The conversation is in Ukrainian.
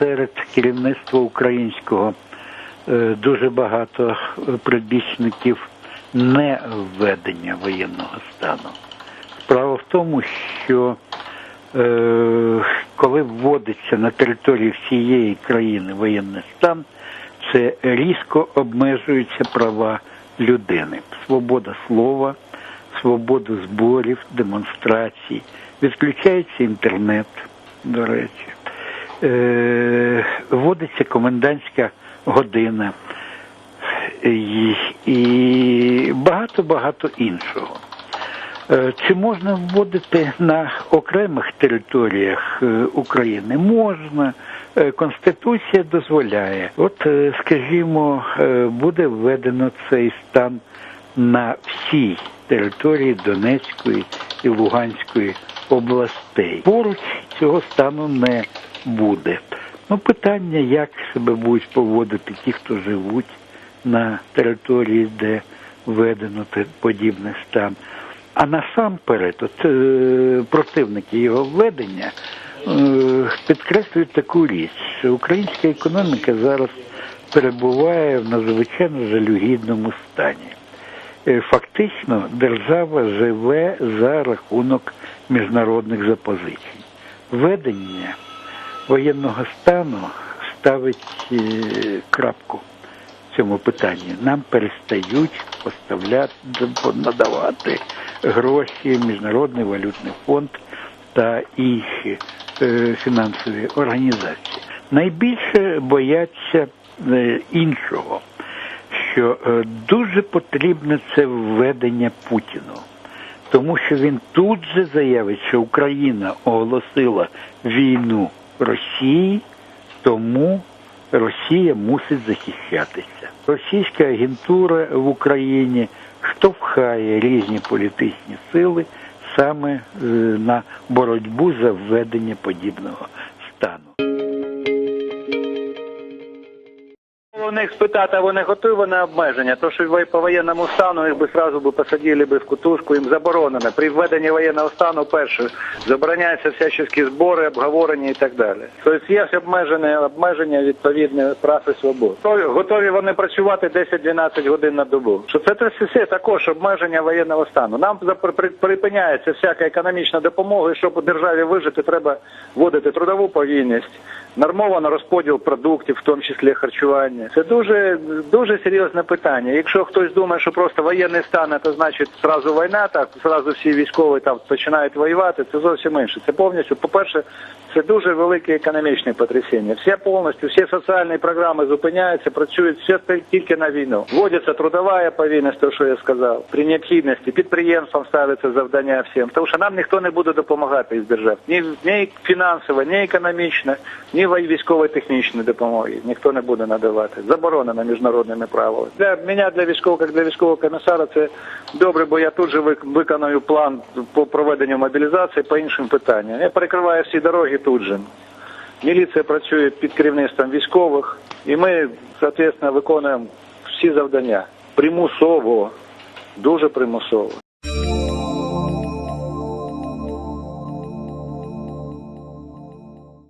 серед керівництва українського е, дуже багато е, прибічників не введення воєнного стану. Справа в тому, що е, коли вводиться на території всієї країни воєнний стан, це різко обмежуються права людини. Свобода слова, свобода зборів, демонстрацій, відключається інтернет, до речі, вводиться комендантська година і, і багато-багато іншого. Е, Чи можна вводити на окремих територіях е, України? Можна. Е, Конституція дозволяє. От, е, скажімо, е, буде введено цей стан на всій території Донецької і Луганської областей. Поруч цього стану не буде. Ну, питання, як себе будуть поводити ті, хто живуть на території, де введено подібний стан. А насамперед, от, е, противники його введення е, підкреслюють таку річ, що українська економіка зараз перебуває в надзвичайно жалюгідному стані. Е, Фактично держава живе за рахунок міжнародних запозичень. Введення воєнного стану ставить е, крапку в цьому питанні. Нам перестають поставляти, надавати гроші Міжнародний валютний фонд та інші е, фінансові організації. Найбільше бояться іншого, що е, дуже потрібне це введення Путіну. Тому що він тут же заявить, що Україна оголосила війну Росії, тому Росія мусить захищатися. Російська агентура в Україні штовхає різні політичні сили саме е, на боротьбу за введення подібного стану. У них спитати, а вони готові на обмеження. То, що ви по воєнному стану їх би сразу би посадили би в кутушку, їм заборонено. При введенні воєнного стану перше забороняються всячески збори, обговорення і так далі. Тобто є обмеження, обмеження відповідні прав і свобод. Готові, вони працювати 10-12 годин на добу. Що це все також обмеження воєнного стану. Нам припиняється всяка економічна допомога, і щоб у державі вижити, треба вводити трудову повинність. Нормовано розподіл продуктів, в тому числі харчування. Це дуже дуже серйозне питання. Якщо хтось думає, що просто воєнний стан, це значить зразу війна, так зразу всі військові там починають воювати. Це зовсім інше. Це повністю, по-перше, це дуже велике економічне потрясіння. Все повністю, всі соціальні програми зупиняються, працюють все тільки на війну. Вводиться трудова повинність, то що я сказав. При необхідності підприємствам ставиться завдання всім, тому що нам ніхто не буде допомагати із держав. Ні, ні фінансово, ні економічно, ні військово-технічної допомоги ніхто не буде надавати. Заборонено міжнародними правилами. Для мене, для військового, як для військового комісара, це добре, бо я тут же виконую план по проведенню мобілізації по іншим питанням. Я перекриваю всі дороги тут же. Міліція працює під керівництвом військових, і ми, соответственно, виконуємо всі завдання примусово, дуже примусово.